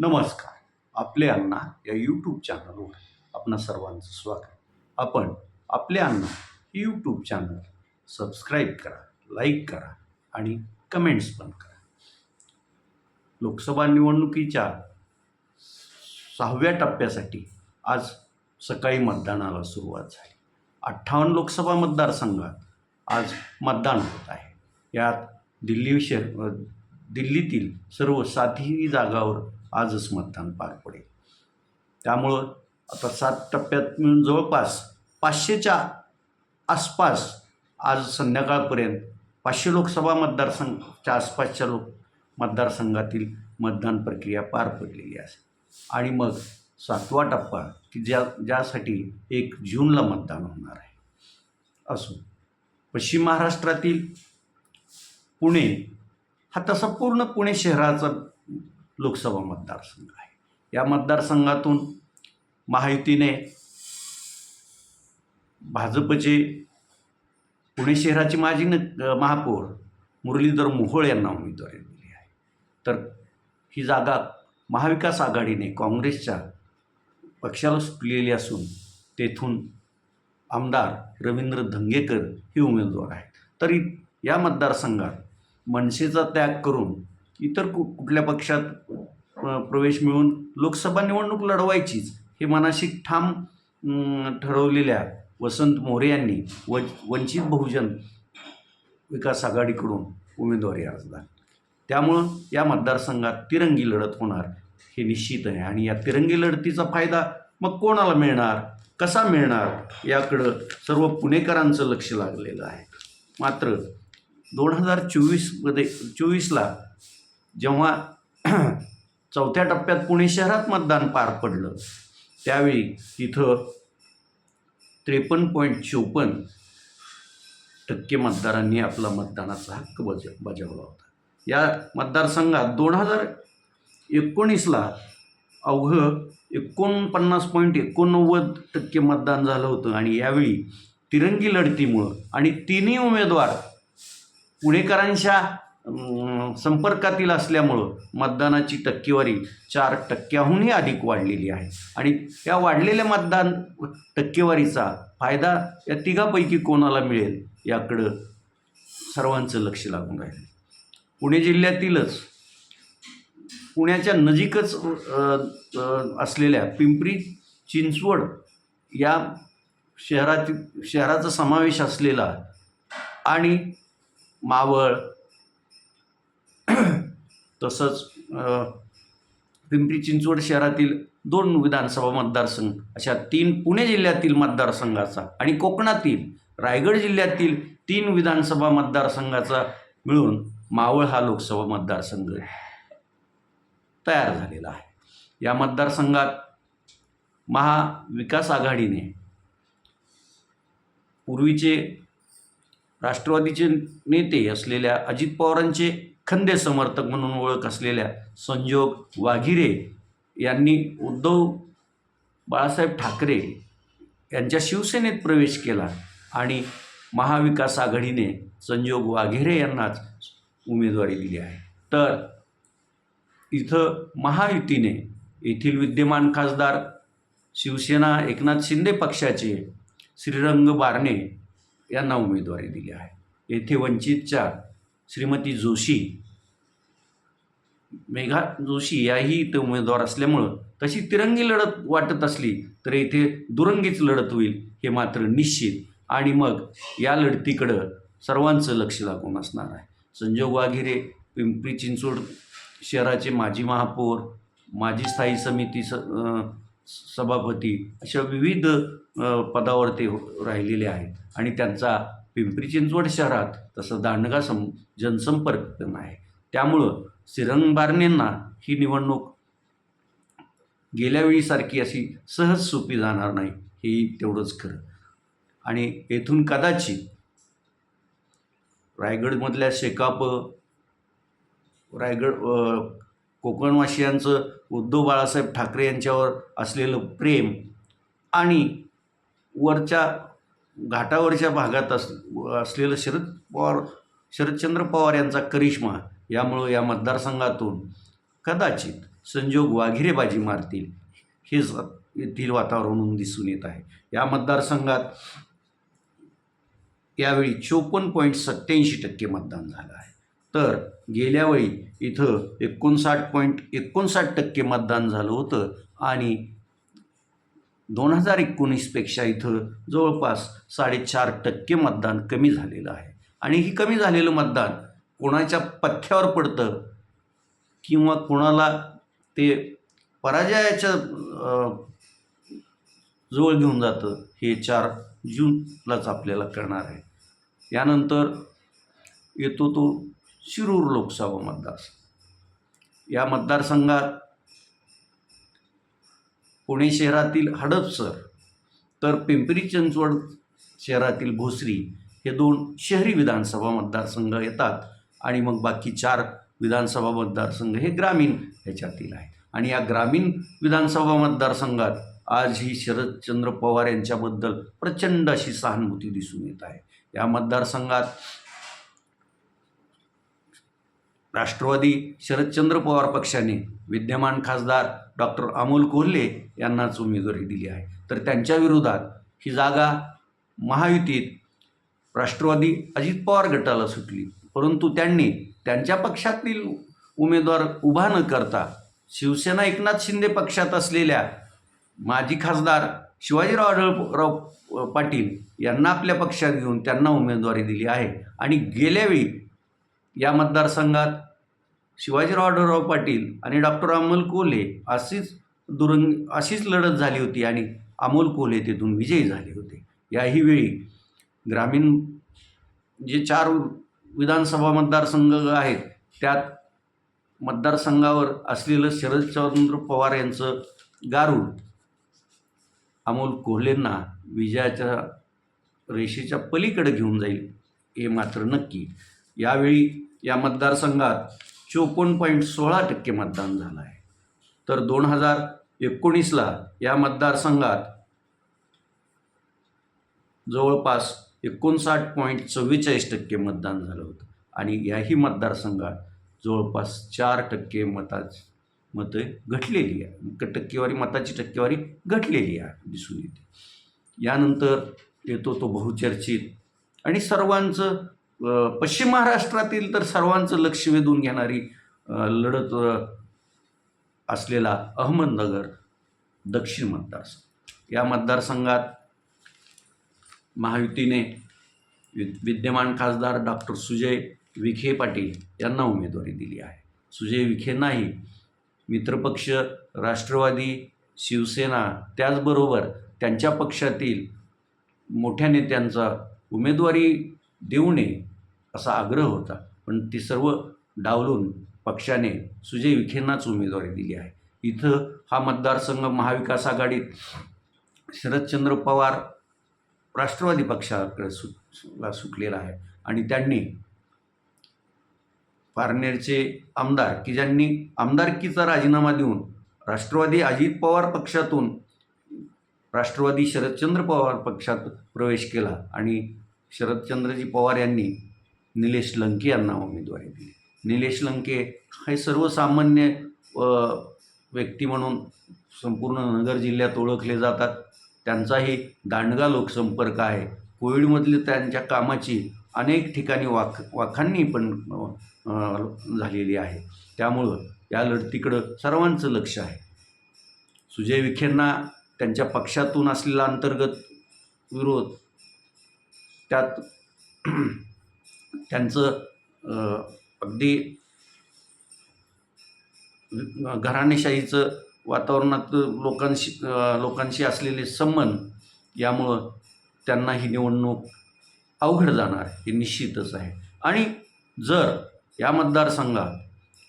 नमस्कार. आपले अण्णा या यूट्यूब चॅनलवर आपणा सर्वांचं स्वागत. आपण आपले अण्णा हे यूट्यूब चॅनल सबस्क्राईब करा लाईक करा आणि कमेंट्स पण करा. लोकसभा निवडणुकीच्या सहाव्या टप्प्यासाठी आज सकाळी मतदानाला सुरुवात झाली. अठ्ठावन्न लोकसभा मतदारसंघात आज मतदान होत आहे. यात दिल्ली शहर दिल्लीतील सर्व सातही जागावर आजच मतदान पार पडेल. त्यामुळं आता सात टप्प्यात मिळून जवळपास पाचशेच्या आसपास आज संध्याकाळपर्यंत पाचशे लोकसभा मतदारसंघाच्या आसपासच्या लोक मतदारसंघातील मतदान प्रक्रिया पार पडलेली आहे. आणि मग सातवा टप्पा की ज्या ज्यासाठी एक जूनला मतदान होणार आहे. असो पश्चिम महाराष्ट्रातील पुणे हा तसा पूर्ण पुणे शहराचा लोकसभा मतदारसंघ आहे. या मतदारसंघातून महायुतीने भाजपचे पुणे शहराचे माजी न महापौर मुरलीधर मोहोळ यांना उमेदवारी दिली आहे. तर ही जागा महाविकास आघाडीने काँग्रेसच्या पक्षाला सुटलेली असून तेथून आमदार रवींद्र धंगेकर हे उमेदवार आहेत. तरी या मतदारसंघात मनसेचा त्याग करून इतर कु कुठल्या पक्षात प्रवेश मिळून लोकसभा निवडणूक लढवायचीच हे मनाशी ठाम ठरवलेल्या वसंत मोरे यांनी व वंचित बहुजन विकास आघाडीकडून उमेदवारी अर्ज दाखल त्यामुळं या मतदारसंघात तिरंगी लढत होणार हे निश्चित आहे. आणि या तिरंगी लढतीचा फायदा मग कोणाला मिळणार कसा मिळणार याकडं सर्व पुणेकरांचं लक्ष लागलेलं आहे. मात्र दोन हजार चोवीसमध्ये चोवीसला जेव्हा चौथ्या टप्प्यात पुणे शहरात मतदान पार पडलं त्यावेळी तिथं त्रेपन्न पॉईंट चोपन्न टक्के मतदारांनी आपला मतदानाचा हक्क बज बजावला होता. या मतदारसंघात दोन हजार एकोणीसला अवघं एकोणपन्नास पॉईंट एकोणनव्वद टक्के मतदान झालं होतं आणि यावेळी तिरंगी लढतीमुळं आणि तिन्ही उमेदवार पुणेकरांच्या संपर्कातील असल्यामुळं मतदानाची टक्केवारी चार टक्क्याहूनही अधिक वाढलेली आहे. आणि त्या वाढलेल्या मतदान टक्केवारीचा फायदा या तिघापैकी कोणाला मिळेल याकडं सर्वांचं लक्ष लागून राहिलं. पुणे जिल्ह्यातीलच पुण्याच्या नजीकच असलेल्या पिंपरी चिंचवड या शहरातील शहराचा समावेश असलेला आणि मावळ तसंच पिंपरी चिंचवड शहरातील दोन विधानसभा मतदारसंघ अशा तीन पुणे जिल्ह्यातील मतदारसंघाचा आणि कोकणातील रायगड जिल्ह्यातील तीन विधानसभा मतदारसंघाचा मिळून मावळ हा लोकसभा मतदारसंघ तयार झालेला आहे. या मतदारसंघात महाविकास आघाडीने पूर्वीचे राष्ट्रवादीचे नेते असलेल्या अजित पवारांचे खंदे समर्थक म्हणून ओळख असलेल्या संजोग वाघिरे यांनी उद्धव बाळासाहेब ठाकरे यांच्या शिवसेनेत प्रवेश केला आणि महाविकास आघाडीने संजोग वाघेरे यांनाच उमेदवारी दिली आहे. तर इथं महायुतीने येथील विद्यमान खासदार शिवसेना एकनाथ शिंदे पक्षाचे श्रीरंग बारणे यांना उमेदवारी दिली आहे. येथे वंचितच्या श्रीमती जोशी. मेघा जोशी याही इथं उमेदवार असल्यामुळं तशी तिरंगी लढत वाटत असली तर इथे दुरंगीच लढत होईल हे मात्र निश्चित. आणि मग या लढतीकडं सर्वांचं लक्ष लागून असणार आहे. संजोग वाघिरे पिंपरी चिंचवड शहराचे माजी महापौर माजी स्थायी समिती स सभापती अशा विविध पदावर ते राहिलेले आहेत. आणि त्यांचा पिंपरी चिंचवड शहरात तसं दांडगा सं जनसंपर्क पण आहे. त्यामुळं श्रीरंग बारणेंना ही निवडणूक गेल्या वेळीसारखी अशी सहज सोपी जाणार नाही हे तेवढंच खरं. आणि येथून कदाचित रायगडमधल्या शेकाप रायगड कोकणवासियांचं उद्धव बाळासाहेब ठाकरे यांच्यावर असलेलं प्रेम आणि वरच्या घाटावरच्या भागात अस असलेलं शरद पवार शरदचंद्र पवार यांचा करिश्मा यामुळं या मतदारसंघातून कदाचित संजोग वाघिरेबाजी मारतील हे ज- येथील वातावरण दिसून येत आहे. या मतदारसंघात यावेळी चोपन्न पॉईंट सत्त्याऐंशी टक्के मतदान झालं आहे. तर गेल्यावेळी इथं एकोणसाठ पॉईंट एकोणसाठ टक्के मतदान झालं होतं आणि दोन हजार एकोणीसपेक्षा इथं जवळपास साडेचार टक्के मतदान कमी झालेलं आहे. आणि ही कमी झालेलं मतदान कोणाच्या पथ्यावर पडतं किंवा कोणाला ते पराजयाच्या जवळ घेऊन जातं हे चार जूनलाच आपल्याला कळणार आहे. यानंतर येतो तो शिरूर लोकसभा मतदारसंघ. या मतदारसंघात पुणे शहरातील हडपसर तर पिंपरी चिंचवड शहरातील भोसरी हे दोन शहरी विधानसभा मतदारसंघ येतात आणि मग बाकी चार विधानसभा मतदारसंघ हे ग्रामीण ह्याच्यातील आहे आणि या ग्रामीण विधानसभा मतदारसंघात आज ही शरदचंद्र पवार यांच्याबद्दल प्रचंड अशी सहानुभूती दिसून येत आहे. या मतदारसंघात राष्ट्रवादी शरदचंद्र पवार पक्षाने विद्यमान खासदार डॉक्टर अमोल कोल्हे यांनाच उमेदवारी दिली आहे. तर त्यांच्या विरोधात ही जागा महायुतीत राष्ट्रवादी अजित पवार गटाला सुटली. परंतु त्यांनी त्यांच्या पक्षातील उमेदवार उभा न करता शिवसेना एकनाथ शिंदे पक्षात असलेल्या माजी खासदार शिवाजीराव आढळराव पाटील यांना आपल्या पक्षात घेऊन त्यांना उमेदवारी दिली आहे. आणि गेल्यावेळी या मतदारसंघात शिवाजीराव पाटील आणि डॉक्टर अमोल कोल्हे अशीच दुरंग अशीच लढत झाली होती आणि अमोल कोल्हे तिथून विजयी झाले होते. याही वेळी ग्रामीण जे चार विधानसभा मतदारसंघ आहेत त्यात मतदारसंघावर असलेलं शरदचंद्र पवार यांचं गारुड अमोल कोल्हेंना विजयाच्या रेषेच्या पलीकडे घेऊन जाईल हे मात्र नक्की. यावेळी या मतदारसंघात चोपन्न पॉईंट सोळा टक्के मतदान झालं आहे तर दोन हजार एकोणीसला या मतदारसंघात जवळपास एकोणसाठ पॉईंट चव्वेचाळीस टक्के मतदान झालं होतं. आणि याही मतदारसंघात जवळपास चार टक्के मता मतं घटलेली आहे. टक्केवारी मताची टक्केवारी घटलेली आहे दिसून येते. यानंतर येतो तो बहुचर्चित. आणि सर्वांचं पश्चिम महाराष्ट्रातील तर सर्वांचं लक्ष वेधून घेणारी लढत असलेला अहमदनगर दक्षिण मतदारसंघ. या मतदारसंघात महायुतीने विद्यमान खासदार डॉक्टर सुजय विखे पाटील यांना उमेदवारी दिली आहे. सुजय विखेंनाही मित्रपक्ष राष्ट्रवादी शिवसेना त्याचबरोबर त्यांच्या पक्षातील मोठ्या नेत्यांचा उमेदवारी देऊ नये असा आग्रह होता. पण ते सर्व डावलून पक्षाने सुजय विखेंनाच उमेदवारी दिली आहे. इथं हा मतदारसंघ महाविकास आघाडीत शरदचंद्र पवार राष्ट्रवादी पक्षाकडे सु ला सुटलेला आहे. आणि त्यांनी पारनेरचे आमदार की ज्यांनी आमदारकीचा राजीनामा देऊन राष्ट्रवादी अजित पवार पक्षातून राष्ट्रवादी शरदचंद्र पवार पक्षात प्रवेश केला आणि शरदचंद्रजी पवार यांनी निलेश लंके यांना उमेदवारी दिली. निलेश लंके हे सर्वसामान्य व्यक्ती म्हणून संपूर्ण नगर जिल्ह्यात ओळखले जातात. त्यांचाही दांडगा लोकसंपर्क आहे. कोविडमधली त्यांच्या कामाची अनेक ठिकाणी वाख वाखांनी पण झालेली आहे. त्यामुळं या लढतीकडं सर्वांचं लक्ष आहे. सुजय विखेंना त्यांच्या पक्षातून असलेला अंतर्गत विरोध त्यात त्यांचं अगदी घराणेशाहीचं वातावरणात लोकांशी लोकांशी असलेले संबंध यामुळं त्यांना ही निवडणूक अवघड जाणार हे निश्चितच आहे. आणि जर या मतदारसंघात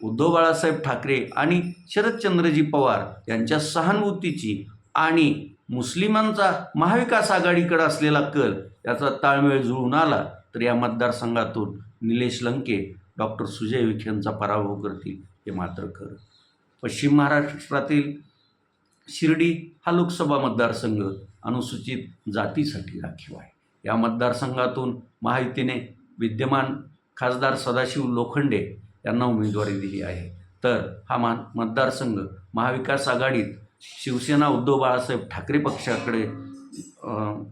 उद्धव बाळासाहेब ठाकरे आणि शरदचंद्रजी पवार यांच्या सहानुभूतीची आणि मुस्लिमांचा महाविकास आघाडीकडे असलेला कल याचा ताळमेळ जुळून आला तर या मतदारसंघातून निलेश लंके डॉक्टर सुजय विखेंचा पराभव करतील हे मात्र खरं. पश्चिम महाराष्ट्रातील शिर्डी हा लोकसभा मतदारसंघ अनुसूचित जातीसाठी राखीव आहे. या मतदारसंघातून महायुतीने विद्यमान खासदार सदाशिव लोखंडे यांना उमेदवारी दिली आहे. तर हा मा मतदारसंघ महाविकास आघाडीत शिवसेना उद्धव बाळासाहेब ठाकरे पक्षाकडे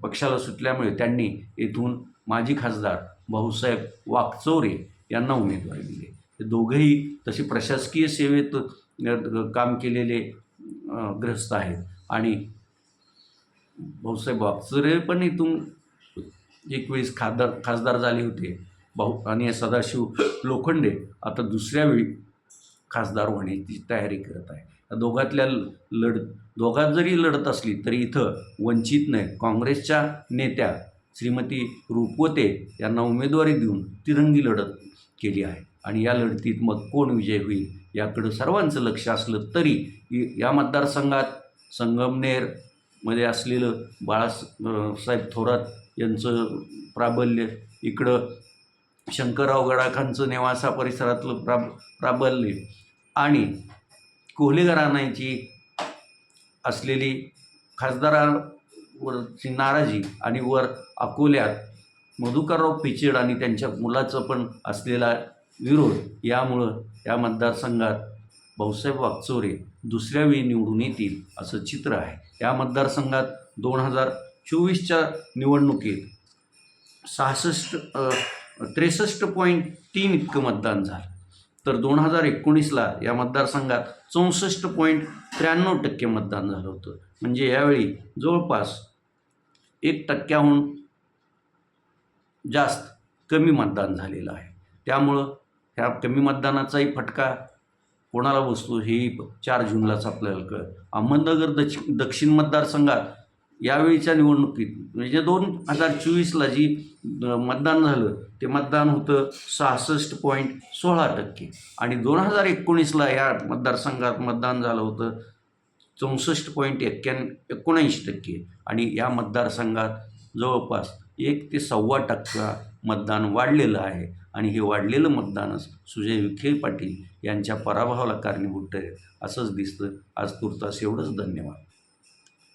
पक्षाला सुटल्यामुळे त्यांनी येथून माजी खासदार भाऊसाहेब वाकचौरे यांना उमेदवारी दिली. हे दोघंही तसे प्रशासकीय सेवेत काम केलेले ग्रस्त आहेत. आणि भाऊसाहेब वाकचौरे पण इथून एक वेळेस खासदार खासदार झाले होते. भाऊ आणि सदाशिव लोखंडे आता दुसऱ्या वेळी खासदार होण्याची तयारी करत आहे. या दोघातल्या लढ दोघात जरी लढत असली तरी इथं वंचित नाही. काँग्रेसच्या नेत्या श्रीमती रूपवते यांना उमेदवारी देऊन तिरंगी लढत केली आहे. आणि या लढतीत मग कोण विजय होईल याकडं सर्वांचं लक्ष असलं तरी या मतदारसंघात संगमनेरमध्ये असलेलं बाळास साहेब थोरात यांचं प्राबल्य इकडं शंकरराव गडाखांचं नेवासा परिसरातलं प्रा प्राबल्य आणि कोहले असलेली खासदार वरची नाराजी आणि वर अकोल्यात मधुकरराव पिचड आणि त्यांच्या मुलाचं पण असलेला विरोध यामुळं या मतदारसंघात भाऊसाहेब वागचोरे दुसऱ्या वेळी निवडून येतील असं चित्र आहे. या मतदारसंघात दोन हजार चोवीसच्या निवडणुकीत सहासष्ट त्रेसष्ट पॉईंट तीन इतकं मतदान झालं. तर दोन हजार एकोणीसला या मतदारसंघात चौसष्ट पॉईंट त्र्याण्णव टक्के मतदान झालं होतं. म्हणजे यावेळी जवळपास एक टक्क्याहून जास्त कमी मतदान झालेलं आहे. त्यामुळं ह्या कमी मतदानाचाही फटका कोणाला बसतो हेही चार जूनलाच आपल्याला कळ अहमदनगर दक्ष दक्षिण मतदारसंघात यावेळीच्या निवडणुकीत म्हणजे दोन हजार चोवीसला जी मतदान झालं ते मतदान होतं सहासष्ट पॉईंट सोळा टक्के. आणि दोन हजार एकोणीसला या मतदारसंघात मतदान झालं होतं चौसष्ट पॉईंट एक्क्याण् एकोणऐंशी टक्के. आणि या मतदारसंघात जवळपास एक ते सव्वा टक्का मतदान वाढलेलं आहे. आणि हे वाढलेलं मतदानच सुजय विखे पाटील यांच्या पराभवाला कारणीभूत ठरेल असंच दिसतं. आज तुर्तास एवढंच. धन्यवाद.